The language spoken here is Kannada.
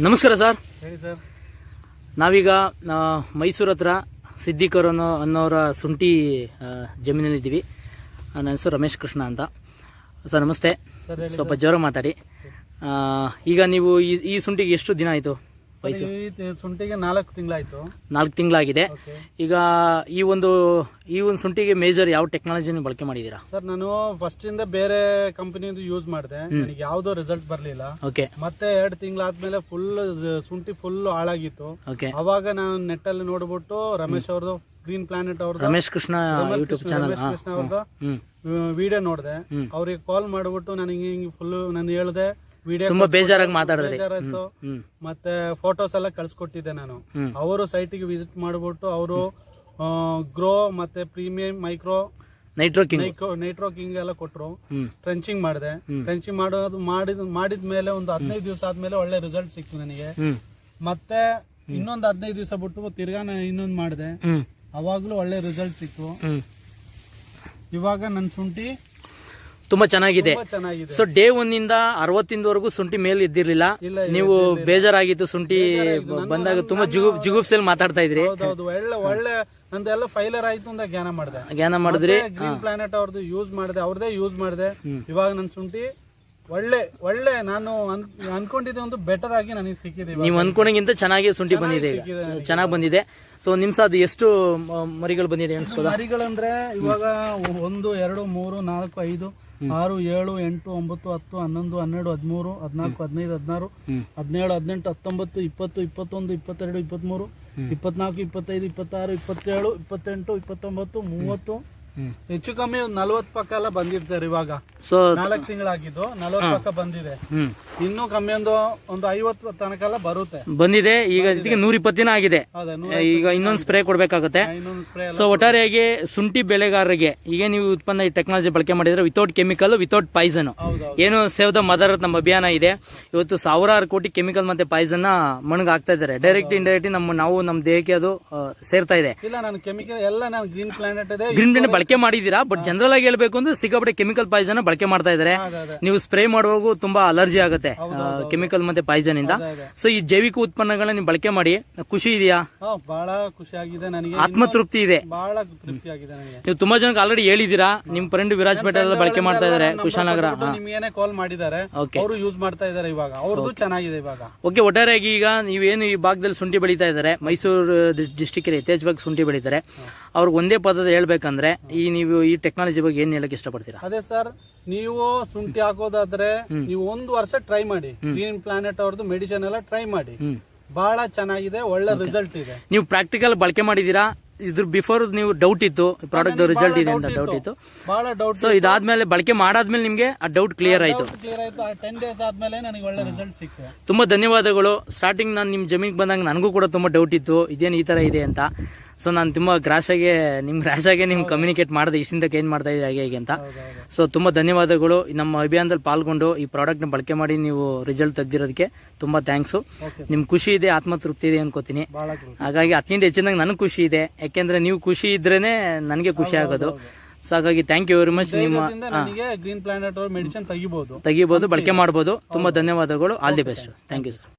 ನಮಸ್ಕಾರ ಸರ್. ಹೇಳಿ ಸರ್. ನಾವೀಗ ಮೈಸೂರು ಹತ್ರ ಸಿದ್ದಿಕರ್ ಅನ್ನೋ ಅನ್ನೋರ ಸುಂಟಿ ಜಮೀನಲ್ಲಿದ್ದೀವಿ. ನನ್ನ ಹೆಸರು ರಮೇಶ್ ಕೃಷ್ಣ ಅಂತ. ಸರ್ ನಮಸ್ತೆ. ಸ್ವಲ್ಪ ಜ್ವರ ಮಾತಾಡಿ. ಈಗ ನೀವು ಈ ಈ ಶುಂಠಿಗೆ ಎಷ್ಟು ದಿನ ಆಯಿತು? ವಯಸ್ಸು ಸುಂಟಿಗೆ ಶುಂಠಿಗೆ ನಾಲ್ಕು ತಿಂಗಳಾಯ್ತು? ನಾಲ್ಕು ತಿಂಗಳಾಗಿದೆ. ಈಗ ಈ ಒಂದು ಈ ಒಂದು ಸುಂಟಿಗೆ ಮೇಜರ್ ಯಾವ ಟೆಕ್ನಾಲಜಿನ ಬಳಕೆ ಮಾಡಿದ್ದೀರಾ? ಸರ್ ನಾನು ಫಸ್ಟ್ ಇಂದ ಬೇರೆ ಕಂಪನಿದು ಯೂಸ್ ಮಾಡಿದೆ. ನನಗೆ ಯಾವ್ದೋ ರಿಸಲ್ಟ್ ಬರ್ಲಿಲ್ಲ. ಓಕೆ ಮತ್ತೆ ಎರಡು ತಿಂಗಳಾದ್ಮೇಲೆ ಫುಲ್ ಶುಂಠಿ ಫುಲ್ ಹಾಳಾಗಿತ್ತು. ಅವಾಗ ನಾನು ನೆಟ್ಟಲ್ಲಿ ನೋಡ್ಬಿಟ್ಟು ರಮೇಶ್ ಅವ್ರದ್ದು ಗ್ರೀನ್ ಪ್ಲಾನೆಟ್ ಅವ್ರದ್ದು ರಮೇಶ್ ಕೃಷ್ಣ ಯೂಟ್ಯೂಬ್ ಚಾನಲ್ ರಮೇಶ್ ಕೃಷ್ಣ ಅವ್ರದ್ದು ವಿಡಿಯೋ ನೋಡಿದೆ. ಅವ್ರಿಗೆ ಕಾಲ್ ಮಾಡ್ಬಿಟ್ಟು ನನಗೆ ಹಿಂಗೆ ಫುಲ್ ನಾನು ಹೇಳಿದೆ ವಿಡಿಯೋ ತುಂಬ ಬೇಜಾರಾಗಿ ಮಾತಾಡಿದ್ರಿ ಬೇಜಾರಾಯ್ತು. ಮತ್ತೆ ಫೋಟೋಸ್ ಎಲ್ಲ ಕಳ್ಸಿಕೊಟ್ಟಿದ್ದೆ ನಾನು. ಅವರು ಸೈಟಿಗೆ ವಿಸಿಟ್ ಮಾಡ್ಬಿಟ್ಟು ಅವರು ಗ್ರೋ ಮತ್ತೆ ಪ್ರೀಮಿಯಂ ಮೈಕ್ರೋ ನೈಟ್ರೋಕಿಂಗ್ ನೈಟ್ರೋಕಿಂಗ್ ಎಲ್ಲ ಕೊಟ್ರು. ಟ್ರೆಂಚಿಂಗ್ ಮಾಡಿದೆ. ಟ್ರೆಂಚಿಂಗ್ ಮಾಡೋದು ಮಾಡಿದ ಮಾಡಿದ ಮೇಲೆ ಒಂದು ಹದಿನೈದು ದಿವಸ ಆದ್ಮೇಲೆ ಒಳ್ಳೆ ರಿಸಲ್ಟ್ ಸಿಕ್ತು ನನಗೆ. ಮತ್ತೆ ಇನ್ನೊಂದು ಹದಿನೈದು ದಿವಸ ಬಿಟ್ಟು ತಿರ್ಗಾ ನಾನು ಇನ್ನೊಂದು ಮಾಡಿದೆ. ಅವಾಗ್ಲೂ ಒಳ್ಳೆ ರಿಸಲ್ಟ್ ಸಿಕ್ತು. ಇವಾಗ ನನ್ನ ಶುಂಠಿ ತುಂಬಾ ಚೆನ್ನಾಗಿದೆ. ತುಂಬಾ ಚೆನ್ನಾಗಿದೆ. ಸೊ ಡೇ ಒಂದಿಂದ ಅರವತ್ತಿಂದವರೆಗೂ ಶುಂಠಿ ಮೇಲೆ ಇದ್ದಿರ್ಲಿಲ್ಲ. ಇಲ್ಲ, ಇಲ್ಲ, ನೀವು ಬೇಜಾರಾಗಿತ್ತು ಶುಂಠಿ ಬಂದಾಗ ತುಂಬಾ ಜುಗು ಜುಗುಪ್ಸಲ್ಲಿ ಮಾತಾಡ್ತಾ ಇದ್ರಿ. ಹೌದೌದು ಒಳ್ಳೆ ಒಳ್ಳೆ ನಂದೆಲ್ಲ ಫೈಲರ್ ಆಯ್ತು ಅಂತ ಜ್ಞಾನ ಮಾಡಿದೆ. ಜ್ಞಾನ ಮಾಡಿದ್ರಿ? ಗ್ರೀನ್ ಪ್ಲಾನೆಟ್ ಅವ್ರದ್ದು ಯೂಸ್ ಮಾಡಿದೆ ಅವ್ರದೇ ಯೂಸ್ ಮಾಡಿದೆ. ಇವಾಗ ನನ್ನ ಶುಂಠಿ ಒಳ್ಳೆ ಒಳ್ಳೆ ನಾನು ಅನ್- ಅನ್ಕೊಂಡಿದ್ದೆ ಒಂದು ಬೆಟರ್ ಆಗಿ ನನಗೆ ಸಿಕ್ಕಿದೆ ಇವಾಗ. ನೀವು ಅನ್ಕೊಂಡಂಗಿಂತ ಚೆನ್ನಾಗಿ ಶುಂಠಿ ಬಂದಿದೆ ಈಗ. ಸಿಕ್ಕಿದೆ ಚೆನ್ನಾಗಿ ಬಂದಿದೆ. ಸೊ ನಿಮ್ಸ ಅದು ಎಷ್ಟು ಮ- ಮರಿಗಳು ಬಂದಿದೆ ಅನ್ಸ್ಬೋದಾ? ಮರಿಗಳಂದ್ರೆ ಇವಾಗ ಒಂದು ಎರಡು ಮೂರು ನಾಲ್ಕು ಐದು ಆರು ಏಳು ಎಂಟು ಒಂಬತ್ತು ಹತ್ತು ಹನ್ನೊಂದು ಹನ್ನೆರಡು ಹದಿಮೂರು ಹದಿನಾಲ್ಕು ಹದಿನೈದು ಹದಿನಾರು. ಹದಿನೇಳು ಹದಿನೆಂಟು ಹತ್ತೊಂಬತ್ತು ಇಪ್ಪತ್ತು ಇಪ್ಪತ್ತೊಂದು ಇಪ್ಪತ್ತೆರಡು ಇಪ್ಪತ್ತ್ಮೂರು ಇಪ್ಪತ್ನಾಲ್ಕು ಇಪ್ಪತ್ತೈದು ಇಪ್ಪತ್ತಾರು ಇಪ್ಪತ್ತೇಳು ಇಪ್ಪತ್ತೆಂಟು ಇಪ್ಪತ್ತೊಂಬತ್ತು ಮೂವತ್ತು. ಹೆಚ್ಚು ಕಮ್ಮಿ ನಲವತ್ತು ನಲ್ವತ್ತು ಪಕ್ಕ ಎಲ್ಲ ಬಂದಿದೆ ಸರ್ ಇವಾಗ. ಸೊ ನಾಲ್ಕು ತಿಂಗಳಾಗಿದ್ದು ನಲವತ್ತು ಪಕ್ಕ ಬಂದಿದೆ. ಇನ್ನೂ ಕಮ್ಮಿ ಒಂದು ಒಂದು ಐವತ್ತು ತನಕ ಎಲ್ಲ ಬರುತ್ತೆ. ಬಂದಿದೆ. ಈಗ ಇದಕ್ಕೆ ನೂರ ಇಪ್ಪತ್ತು ದಿನ ಆಗಿದೆ. ಈಗ ಇನ್ನೊಂದು ಸ್ಪ್ರೇ ಕೊಡಬೇಕಾಗುತ್ತೆ. ಸೊ ಒಟ್ಟಾರೆಯಾಗಿ ಶುಂಠಿ ಬೆಳೆಗಾರರಿಗೆ ಈಗ ನೀವು ಉತ್ಪನ್ನ ಈ ಟೆಕ್ನಾಲಜಿ ಬಳಕೆ ಮಾಡಿದ್ರೆ ವಿತೌಟ್ ಕೆಮಿಕಲ್ ವಿತೌಟ್ ಪಾಯ್ಸನ್ ಏನು ಸೇವ್ ದ ಮದರ್ ನಮ್ಮ ಅಭಿಯಾನ ಇದೆ. ಇವತ್ತು ಸಾವಿರಾರು ಕೋಟಿ ಕೆಮಿಕಲ್ ಮತ್ತೆ ಪಾಯ್ಸನ್ ಮಣ್ಗೆ ಹಾಕ್ತಾ ಇದ್ದಾರೆ. ಡೈರೆಕ್ಟ್ ಇಂಡೈರೆಕ್ಟ್ ನಮ್ಮ ನಾವು ನಮ್ಮ ದೇಹಕ್ಕೆ ಅದು ಸೇರ್ತಾ ಇದೆ. ಇಲ್ಲ ನಾನು ಕೆಮಿಕಲ್ ಎಲ್ಲ ನಾನು ಗ್ರೀನ್ ಪ್ಲಾನೆಟ್ ಇದೆ ಗ್ರೀನ್ ಬಳಕೆ ಮಾಡಿದೀರಾ ಬಟ್ ಜನರಲ್ ಆಗಿ ಹೇಳ್ಬೇಕು ಅಂದ್ರೆ ಸಿಕ್ಕಾಪಟ್ಟೆ ಕೆಮಿಕಲ್ ಪಾಯ್ಸನ್ ಬಳಕೆ ಮಾಡ್ತಾ ಇದ್ದಾರೆ. ನೀವು ಸ್ಪ್ರೇ ಮಾಡುವಾಗ ತುಂಬಾ ಅಲರ್ಜಿ ಆಗುತ್ತೆ ಕೆಮಿಕಲ್ ಮತ್ತೆ ಪಾಯ್ಸನ್ ಇಂದ ಸೊ ಈ ಜೈವಿಕ ಉತ್ಪನ್ನಗಳನ್ನ ನೀವು ಬಳಕೆ ಮಾಡಿ ಖುಷಿ ಇದೆಯಾ? ಬಹಳ ಖುಷಿ ಆಗಿದೆ ನನಗೆ. ಆತ್ಮತೃಪ್ತಿ ಇದೆ. ಬಹಳ ತೃಪ್ತಿ ಆಗಿದೆ ನನಗೆ. ನೀವು ತುಂಬಾ ಜನಕ್ಕೆ ಆಲ್ರೆಡಿ ಹೇಳಿದೀರಾ ನಿಮ್ ಫ್ರೆಂಡ್ ವಿರಾಜ್ಪೇಟೆ ಎಲ್ಲ ಬಳಕೆ ಮಾಡ್ತಾ ಇದಾರೆ ಕುಶಾಲನಗರ. ನಿಮ್ಗೇನೆ ಕಾಲ್ ಮಾಡಿದ್ದಾರೆ. ಅವರು ಯೂಸ್ ಮಾಡ್ತಾ ಇದ್ದಾರೆ ಇವಾಗ. ಅವ್ರದ್ದು ಚೆನ್ನಾಗಿದೆ ಇವಾಗ. ಓಕೆ ಒಟ್ಟಾರೆಯಾಗಿ ಈಗ ನೀವೇನು ಈ ಭಾಗದಲ್ಲಿ ಶುಂಠಿ ಬೆಳೀತಾ ಇದ್ದಾರೆ ಮೈಸೂರು ಡಿಸ್ಟಿಕ್ ಯಥೇಚ್ಛವಾಗಿ ಶುಂಠಿ ಬೆಳೀತಾರೆ. ಅವ್ರಿಗೆ ಒಂದೇ ಪದದ ಹೇಳ್ಬೇಕಂದ್ರೆ ಈ ನೀವು ಈ ಟೆಕ್ನಾಲಜಿ ಬಗ್ಗೆ ಏನ್ ಹೇಳಕ್ ಇಷ್ಟಪಡ್ತೀರಾ? ಅದೇ ಸರ್ ನೀವು ಶುಂಠಿ ಹಾಕೋದಾದ್ರೆ ನೀವು ಒಂದು ವರ್ಷ ಟ್ರೈ ಮಾಡಿ. ಗ್ರೀನ್ ಪ್ಲಾನೆಟ್ ಅವ್ರದ್ದು ಮೆಡಿಸಿನ್ ಎಲ್ಲ ಟ್ರೈ ಮಾಡಿ. ಬಹಳ ಚೆನ್ನಾಗಿದೆ ಒಳ್ಳೆ ರಿಸಲ್ಟ್ ಇದೆ. ನೀವು ಪ್ರಾಕ್ಟಿಕಲ್ ಬಳಕೆ ಮಾಡಿದೀರಾ ಇದ್ರ ಬಿಫೋರ್ ನೀವು ಡೌಟ್ ಇತ್ತು. ಪ್ರಾಡಕ್ಟ್ ರಿಸಲ್ಟ್ ಇದೆ ಅಂತ ಡೌಟ್ ಇತ್ತು. ಬಹಳ ಡೌಟ್ ಸೊ ಇದಾದ್ಮೇಲೆ ಬಳಕೆ ಮಾಡಾದ್ಮೇಲೆ ನಿಮಗೆ ಆ ಡೌಟ್ ಕ್ಲಿಯರ್ ಆಯ್ತು. ಕ್ಲಿಯರ್ ಆಯ್ತು. ಟೆನ್ ಡೇಸ್ ಆದ್ಮೇಲೆ ನನಗೆ ಒಳ್ಳೆ ರಿಸಲ್ಟ್ ಸಿಕ್ತು. ತುಂಬಾ ಧನ್ಯವಾದಗಳು. ಸ್ಟಾರ್ಟಿಂಗ್ ನಾನು ನಿಮ್ಮ ಜಮೀನಿಗೆ ಬಂದಾಗ ನನಗೂ ಕೂಡ ತುಂಬಾ ಡೌಟ್ ಇತ್ತು. ಇದೇನು ಈ ತರ ಇದೆ ಅಂತ. ಸೊ ನಾನು ತುಂಬಾ ಗ್ರಾಶಾಗೆ ನಿಮ್ ರ್ಯಾಶಾಗೆ ನಿಮ್ಗೆ ಕಮ್ಯುನಿಕೇಟ್ ಮಾಡಿದೆ ಇಷ್ಟಿಂದಕ್ಕೆ ಏನ್ ಮಾಡ್ತಾ ಇದ್ದೀರಿ ಹಾಗೆ ಹೀಗೆ ಅಂತ ಸೊ ತುಂಬಾ ಧನ್ಯವಾದಗಳು. ನಮ್ಮ ಅಭಿಯಾನದಲ್ಲಿ ಪಾಲ್ಗೊಂಡು ಈ ಪ್ರಾಡಕ್ಟ್ನ ಬಳಕೆ ಮಾಡಿ ನೀವು ರಿಸಲ್ಟ್ ತೆಗ್ದಿರೋದಕ್ಕೆ ತುಂಬಾ ಥ್ಯಾಂಕ್ಸು ನಿಮ್ಮ ನಿಮ್ ಖುಷಿ ಇದೆ ಆತ್ಮತೃಪ್ತಿ ಇದೆ ಅನ್ಕೋತೀನಿ. ಹಾಗಾಗಿ ಅತ್ಯಂತ ಹೆಚ್ಚಿನಾಗ ನನಗೆ ಖುಷಿ ಇದೆ. ಯಾಕೆಂದ್ರೆ ನೀವು ಖುಷಿ ಇದ್ರೇನೆ ನನಗೆ ಖುಷಿ ಆಗೋದು. ಸೊ ಹಾಗಾಗಿ ಥ್ಯಾಂಕ್ ಯು ವೆರಿ ಮಚ್ ನಿಮ್ಮ ಗ್ರೀನ್ ಪ್ಲಾನೆಟ್ ಮೆಡಿಸಿನ್ ತೆಗಿಬಹುದು ತೆಗಿಬೋದು. ಬಳಕೆ ಮಾಡಬಹುದು ತುಂಬಾ ಧನ್ಯವಾದಗಳು. All the best thank you sir